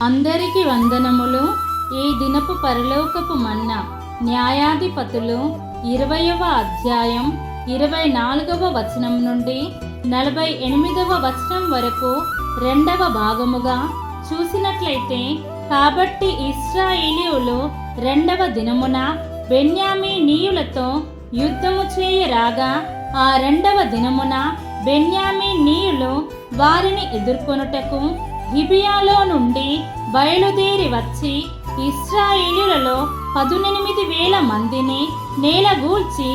అందరికీ వందనములు. ఈ దినపు పరలోకపు మన్న న్యాయాధిపతులు ఇరవయవ అధ్యాయం ఇరవై నాలుగవ వచనం నుండి నలభై ఎనిమిదవ వచనం వరకు రెండవ భాగముగా చూసినట్లయితే కాబట్టి ఇస్రాయేలీయులు రెండవ దినమున బెన్యామీనీయులతో యుద్ధము చేయరాగా ఆ రెండవ దినమున బెన్యామీనీయులు వారిని ఎదుర్కొనుటకు గిబియాలో నుండి బయలుదేరి వచ్చి ఇస్రాయేలులలో పదునెనిమిది వేల మందిని నేలగూల్చి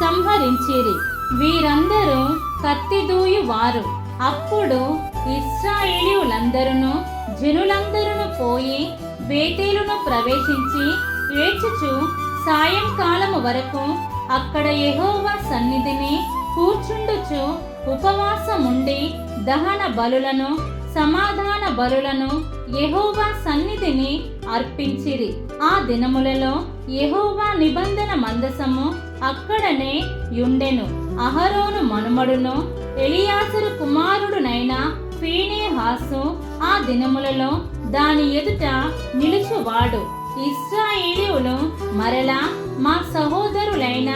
సంహరించిరి. వీరందరూ కత్తిదూయి వారు అప్పుడు ఇస్రాయేలీయులందరూ జనులందరూ పోయి బేతేలును ప్రవేశించి ఏడ్చుచు సాయంకాలము వరకు అక్కడ యహోవా సన్నిధిని కూర్చుండుచు ఉపవాసముండి దహన బలులను సమాధాన బలులను యహోవా సన్నిధిని అర్పించిరి. ఆ దినములలో యహోవా నిబంధన మందసము అక్కడనే యుండెను. అహరోను మనుమడును ఎలియాసరు కుమారుడునైన ఫీనేహాసు ఆ దినములలో దాని ఎదుట నిలుచువాడు. ఇస్రాయేలీయులు మరలా మా సహోదరులైన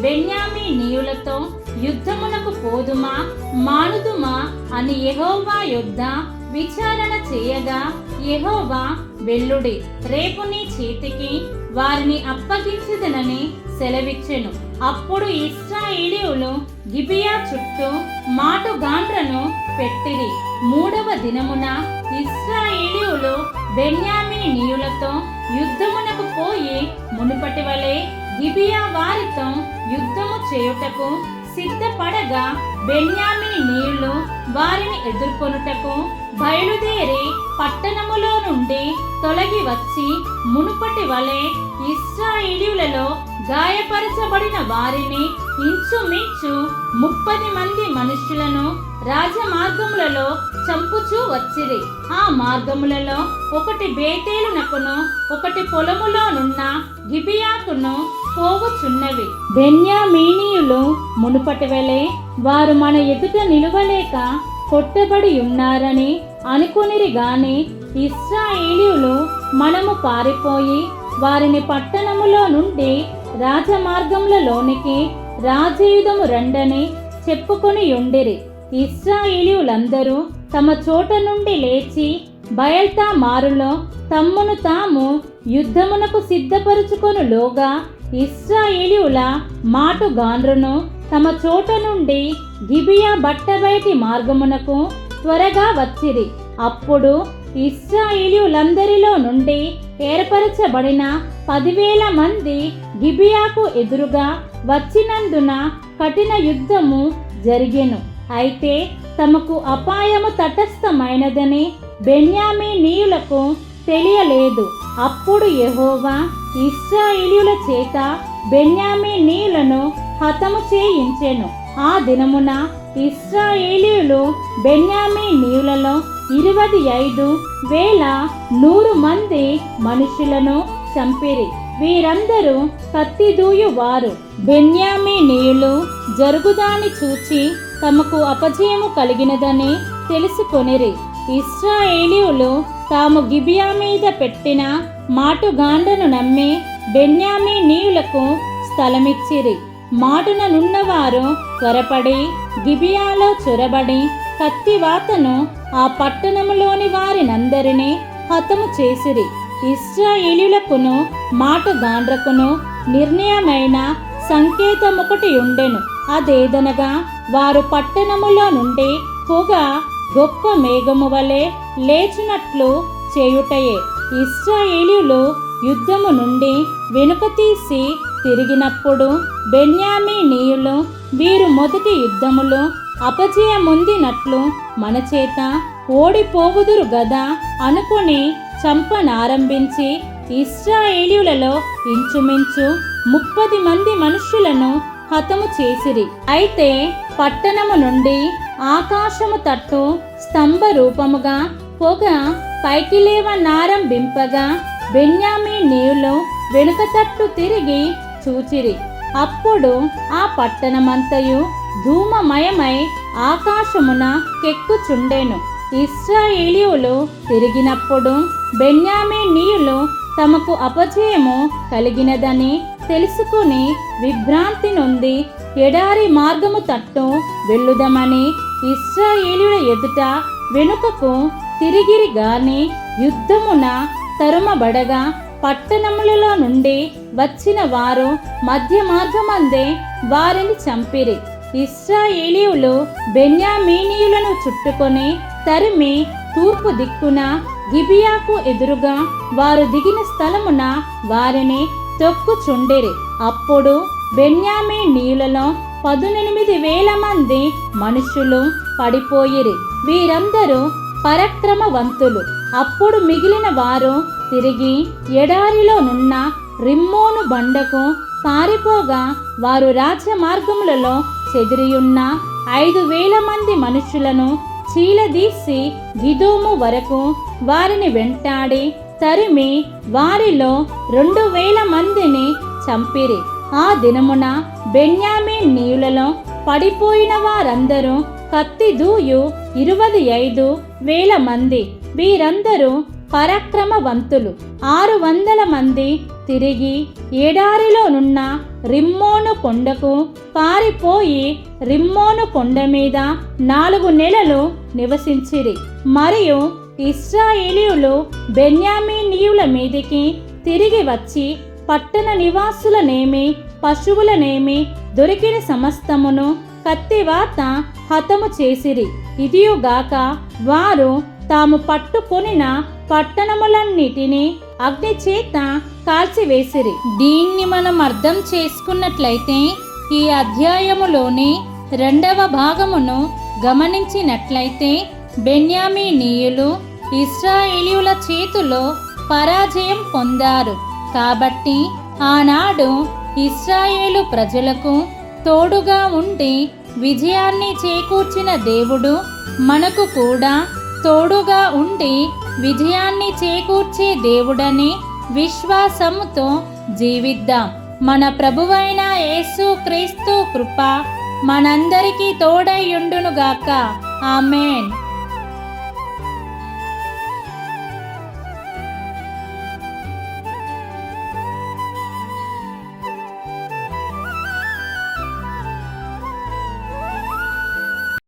బెన్యామీనీయులతో యుద్ధమునకు పోదుమా? మానుదుమా? అని యెహోవా యుద్ధ విచారణ చేయగా యెహోవా వెల్లుడి రేపు నీ చేతికి వారిని అప్పగించదనని సెలవిచ్చెను. అప్పుడు ఇస్రాయేలీయులు గిబియా చుట్టూ మాటుగాండ్రను పెట్టిరి. మూడవ దినమున ఇస్రాయేలీయులు బెన్యామినీయులతో యుద్ధమునకు పోయి మునుపటి వలె గిబియా వారితో యుద్ధము చేయుటకు సిద్ధపడగా బెన్యామీనీయులు వారిని ఎదుర్కొనుటకు బయలుదేరి పట్టణములో నుండి తొలగి వచ్చి మునుపటి వలె ఇస్రాయేలీయులలో గాయపరచబడిన వారిని ఇంచుమించు ముప్పది మంది మనుషులను రాజమార్గములలో చంపుచూ వచ్చిరి. ఆ మార్గములలో ఒకటి బేతేలునకును ఒకటి పొలములోనున్న గిబియాకును పోవుచున్నవి బెన్యామీనీయులు మునుపటి వెలే వారు మన ఎదుట నిలువలేక కొట్టబడి ఉన్నారని అనుకునిరి గాని ఇస్రాయేలీయులు మనము పారిపోయి వారిని పట్టణములో నుండి రాజమార్గములలోనికి రాజయుధము రండని చెప్పుకొని ఉండిరి. ఇస్రాయేలీయులందరూ తమ చోట నుండి లేచి బయల్తా మారులో తమ్మును తాము యుద్ధమునకు సిద్ధపరుచుకొను లోగా ఇస్రాయేలీయుల మాటుగాండ్రును తమ చోట నుండి గిబియా బట్టబయటి మార్గమునకు త్వరగా వచ్చిరి. అప్పుడు ఇస్రాయేలీయులందరిలో నుండి ఏర్పరచబడిన పదివేల మంది గిబియాకు ఎదురుగా వచ్చినందున కఠిన యుద్ధము జరిగెను. అయితే తమకు అపాయము తటస్థమైనదని బెన్యామీనీయులకు తెలియలేదు. అప్పుడు యహోవా ఇస్రాయేలీయుల చేత బెన్యామీనీయులను హతము చేయించెను. ఆ దినమున ఇస్రాయేలీయులు బెన్యామీనీయులలో ఇరవై ఐదు వేల నూరు మంది మనుషులను చంపిరి. వీరందరూ కత్తిదూయు వారు బెన్యామీనీయులు జరుగుదాని చూచి తమకు అపజయము కలిగినదని తెలుసుకొనిరి. ఇస్రాయేలీయులు తాము గిబియా మీద పెట్టిన మాటుగాండను నమ్మి బెన్యామీనీయులకు స్థలమిచ్చిరి. మాటున నున్నవారు త్వరపడి గిబియాలో చొరబడి కత్తివాతను ఆ పట్టణములోని వారినందరినీ హతము చేసిరి. ఇస్రాయిలులకును మాటుగాండ్రకును నిర్ణయమైన సంకేతమొకటి ఉండెను. అదేదనగా వారు పట్టణములో నుండి పొగ గొప్ప మేఘము వలె లేచినట్లు చేయుటయే. ఇస్రాయేలీలు యుద్ధము నుండి వెనుక తీసి తిరిగినప్పుడు బెన్యామీనీయులు వీరు మొదటి యుద్ధములో అపజయముందినట్లు మన చేత ఓడిపోవుదురు గదా అనుకుని చంపనారంభించి ఇస్రాయేలీయులలో ఇంచుమించు ముప్పది మంది మనుషులను హతము చేసిరి. అయితే పట్టణము నుండి ఆకాశము తట్టు స్తంభ రూపముగా పొగ పైకి లేవనారంభింపగా బెన్యామీనీయులు వెనుక తట్టు తిరిగి చూచిరి. అప్పుడు ఆ పట్టణమంతయు ధూమమయమై ఆకాశమున కెక్కుచుండెను. ఇస్రాయేలీయులు తిరిగినప్పుడు బెన్యామీనీయులు తమకు అపజయము కలిగినదని తెలుసుకుని విభ్రాంతి నుండి ఎడారి మార్గము తట్టు వెళ్ళుదమని ఇస్రాయేలుల ఎదుట వెనుకకు తిరిగిరి గాని యుద్ధమున తరుమబడగా పట్టణములలో నుండి వచ్చిన వారు మధ్య మార్గమందే వారిని చంపిరి. ఇస్రాయేలీయులు బెన్యామీనీయులను చుట్టుకొని తరిమి తూర్పు దిక్కున గిబియాకు ఎదురుగా వారు దిగిన స్థలమున వారిని తొక్కుచుండిరి. అప్పుడు బెన్యామీనీయులలో పదునెనిమిది వేల మంది మనుషులు పడిపోయిరి. వీరందరూ పరక్రమవంతులు. అప్పుడు మిగిలిన వారు తిరిగి ఎడారిలో నున్న రిమ్మోను బండకు పారిపోగా వారు రాజమార్గములలో చెదిరియున్న ఐదు వేల మంది మనుషులను చీలదీసి గిదోము వరకు వారిని వెంటాడి తరిమి వారిలో రెండు వేల మందిని చంపిరి. ఆ దినమున బెన్యామీన్ నీయులలో పడిపోయిన వారందరూ కత్తి దూయు ఇరవై ఐదు వేల మంది వీరందరూ పరాక్రమవంతులు. ఆరు వందల మంది తిరిగి ఏడారిలోనున్న రిమ్మోను కొండకు పారిపోయి రిమ్మోను కొండ మీద నాలుగు నెలలు నివసించిరి. మరియు ఇస్రాయేలీయులు బెన్యామీనీయుల మీదికి తిరిగి వచ్చి పట్టణ నివాసులనేమి పశువులనేమి దొరికిన సమస్తమును కత్తివాత హతము చేసిరి. ఇదియుగాక వారు తాము పట్టుకొనిన పట్టణములన్నిటినీ అగ్ని చేత కాల్చివేసిరి. దీన్ని మనం అర్థం చేసుకున్నట్లయితే ఈ అధ్యాయములోని రెండవ భాగమును గమనించినట్లయితే బెన్యామీనీయులు ఇస్రాయేలీయుల చేతిలో పరాజయం పొందారు. కాబట్టి ఆనాడు ఇస్రాయేలు ప్రజలకు తోడుగా ఉండి విజయాన్ని చేకూర్చిన దేవుడు మనకు కూడా తోడుగా ఉండి విజయాన్ని చేకూర్చే దేవుడని విశ్వాసముతో జీవిద్దాం. మన ప్రభువైన యేసు క్రీస్తు కృప మనందరికీ తోడై ఉండునుగాక. ఆమెన్.